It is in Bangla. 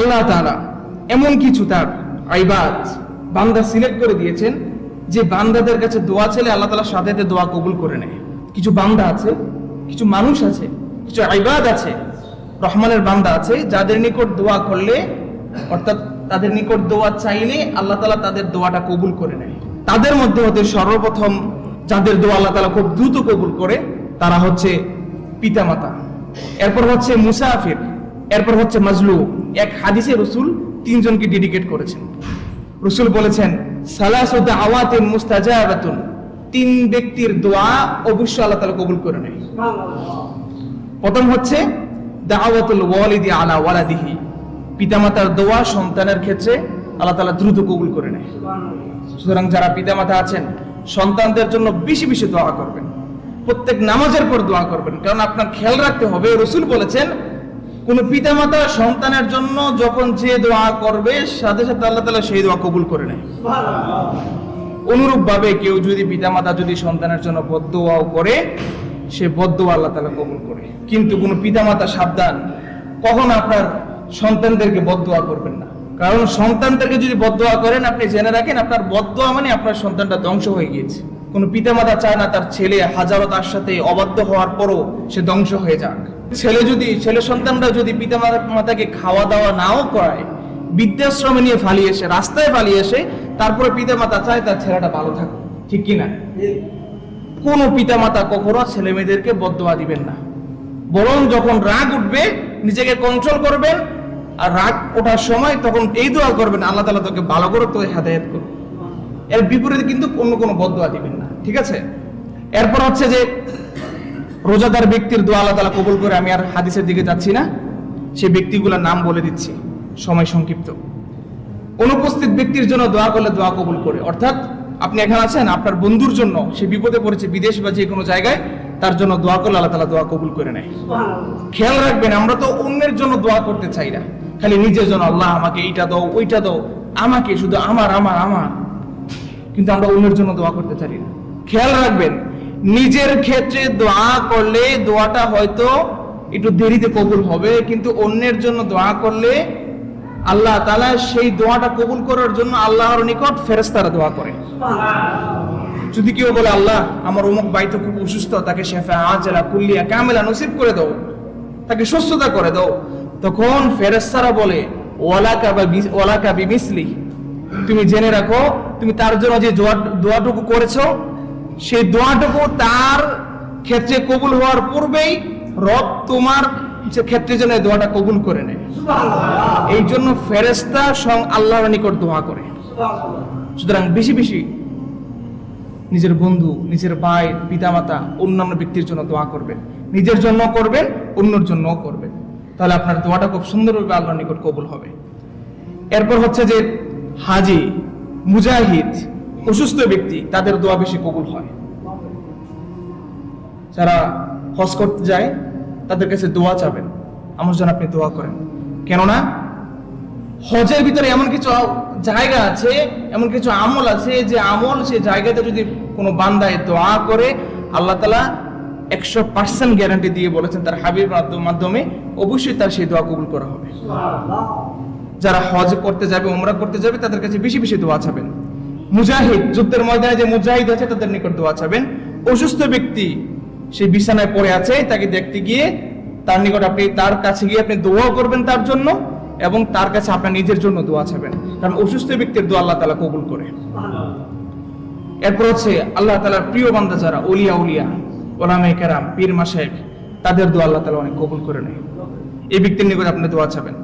আল্লাহ তাআলা এমন কিছু তার আইবাদ বান্দা সিলেক্ট করে দিয়েছেন যে বান্দাদের কাছে দোয়া ছেলে আল্লাহ তালা সাথে দোয়া কবুল করে নেয়। কিছু বান্দা আছে, কিছু মানুষ আছে, কিছু আইবাদ আছে, রহমানের বান্দা আছে, যাদের নিকট দোয়া করলে, অর্থাৎ তাদের নিকট দোয়া চাইলে আল্লাহ তালা তাদের দোয়াটা কবুল করে নেয়। তাদের মধ্যে হতে সর্বপ্রথম যাদের দোয়া আল্লাহ তালা খুব দ্রুত কবুল করে, তারা হচ্ছে পিতামাতা। এরপর হচ্ছে মুসাফির, এরপর হচ্ছে মাজলু এক হাদিসে রসুল তিনজনকে ডেডিকেট করেছেন। রসুল বলেছেন সালাসুদ আওয়াতিন মুস্তাজাবাতুন। তিন ব্যক্তির দোয়া অবশ্যই আল্লাহ তাআলা কবুল করে নেয়। প্রথম হচ্ছে, দাওয়াতুল ওয়ালিদি আলা ওয়ালাদিহি। পিতামাতার দোয়া সন্তানের ক্ষেত্রে আল্লাহ তাআলা দ্রুত কবুল করে নেয়। সুতরাং যারা পিতামাতা আছেন, সন্তানদের জন্য বেশি বেশি দোয়া করবেন। প্রত্যেক নামাজের পর দোয়া করবেন। কারণ আপনার খেয়াল রাখতে হবে, রসুল বলেছেন কোন পিতামাতা সন্তানের জন্য যখন যে দোয়া করবে সাথে সাথে আল্লাহ তাআলা সেই দোয়া কবুল করে নেয়। অনুরূপ ভাবে কেউ যদি পিতামাতা যদি সন্তানের জন্য বদদোয়াও করে সে বদদোয়া আল্লাহ তালা কবুল করে। কিন্তু কোনো পিতামাতা সাবধান কখন আপনার সন্তানদেরকে বদদোয়া করবেন না। কারণ সন্তানদেরকে যদি বদদোয়া করেন আপনি জেনে রাখেন আপনার বদদোয়া মানে আপনার সন্তানটা ধ্বংস হয়ে গিয়েছে। কোনো পিতামাতা চায় না তার ছেলে হাজারো তার সাথে অবাধ্য হওয়ার পরও সে ধ্বংস হয়ে যাক। ছেলে যদি, ছেলে সন্তানরা যদি পিতা মাতাকে খাওয়া দাওয়া নাও করায়, বৃদ্ধাশ্রমে নিয়ে ফালিয়ে এসে, রাস্তায় ফালিয়ে এসে, তারপরে পিতা মাতা চায় তার ছেলেটা ভালো থাকুক। ঠিক কি না কোনো পিতা মাতা কখনো ছেলে মেয়েদেরকে বদদোয়া দিবেন না। বরং যখন রাগ উঠবে, নিজেকে কন্ট্রোল করবেন, আর রাগ ওঠার সময় তখন এই দোয়া করবেন, আল্লাহ তালা তোকে ভালো করে তোকে হেদায়ত করবে এর বিপরীতে কিন্তু অন্য কোনো বদদোয়া দিবেন না ঠিক আছে? এরপর হচ্ছে যে রোজাদার ব্যক্তির দোয়া আল্লাহ তালা কবুল করে আমি আর হাদিসের দিকে যাচ্ছি না সেই ব্যক্তিগুলোর নাম বলে দিচ্ছি সময় সংক্ষিপ্ত। অনুপস্থিত ব্যক্তির জন্য দোয়া করলে দোয়া কবুল করে অর্থাৎ আপনি এখানে আছেন আপনার বন্ধুর জন্য সে বিপদে পড়েছে বিদেশ বা যে কোনো জায়গায় তার জন্য দোয়া করলে আল্লাহ তালা দোয়া কবুল করে নেয়। খেয়াল রাখবেন আমরা তো অন্যের জন্য দোয়া করতে চাই না খালি নিজের জন্য আল্লাহ আমাকে এইটা দাও ওইটা দাও আমাকে শুধু আমার আমার আমার। কিন্তু আমরা অন্যের জন্য দোয়া করতে চাই না। খেয়াল রাখবেন, নিজের ক্ষেত্রে দোয়া করলে দোয়াটা হয়তো একটু দেরিতে কবুল হবে, কিন্তু অন্যের জন্য দোয়া করলে আল্লাহ তাআলা সেই দোয়াটা কবুল করার জন্য আল্লাহর নিকট ফেরেশতারা দোয়া করে। যদি কেউ বলে, আল্লাহ, আমার অমুক ভাই তো খুব অসুস্থ, তাকে শেফা আজলা কুল্লিয়া কামেলা নসিব করে দাও, তাকে সুস্থতা করে দাও। তখন ফেরেশতারা বলে, ওয়ালাকা বা ওয়ালাকা বিমিসলি তুমি জেনে রাখো তুমি তার জন্য যে দোয়াটুকু করেছ সেই দোয়াটুকু তার ক্ষেত্রে কবুল হওয়ার পূর্বেই রব তোমার ক্ষেত্রে যেন দোয়াটা কবুল করে নেয়। এই জন্য ফেরেস্তা স্বয়ং আল্লাহর নিকট দোয়া করে। সুতরাং বেশি বেশি নিজের বন্ধু নিজের ভাই পিতামাতা অন্যান্য ব্যক্তির জন্য দোয়া করবেন। নিজের জন্য করবেন অন্যর জন্যও করবেন। তাহলে আপনার দোয়াটা খুব সুন্দরভাবে আল্লাহর নিকট কবুল হবে। এরপর হচ্ছে যে হাজি, মুজাহিদ, অসুস্থ ব্যক্তি, তাদের দোয়া বেশি কবুল হয়। যারা হজ করতে যায়, তাদের কাছে দোয়া চাবেন। আমার জন্য আপনি দোয়া করেন। কেননা, হজের ভিতরে এমন কিছু জায়গা আছে, এমন কিছু আমল আছে যে আমল সে জায়গাতে যদি কোনো বান্দায় দোয়া করে, আল্লাহ তালা একশো পার্সেন্ট গ্যারান্টি দিয়ে বলেছেন তার হাবির মাধ্যমে অবশ্যই তার সেই দোয়া কবুল করা হবে। যারা হজ করতে যাবে, উমরা করতে যাবে, তাদের কাছে বেশি বেশি দোয়া চাবেন। মুজাহিদ, যুদ্ধের ময়দানে যে মুজাহিদ আছে, তাদের নিকট দোয়া চাবেন। অসুস্থ ব্যক্তি সেই বিছানায় পড়ে আছে, তাকে দেখতে গিয়ে তার নিকট আপনি, তার কাছে গিয়ে আপনি দোয়াও করবেন তার জন্য এবং তার কাছে আপনার নিজের জন্য দোয়া চাবেন। কারণ অসুস্থ ব্যক্তির দোয়া আল্লাহ তালা কবুল করে। এরপর হচ্ছে আল্লাহ তালার প্রিয় বান্দা যারা উলিয়া উলিয়া ওলামে কেরাম, পীর মাসেক তাদের দোয়া আল্লাহ তালা অনেক কবুল করে নেয়। এই ব্যক্তির নিকট আপনি দোয়া চাবেন।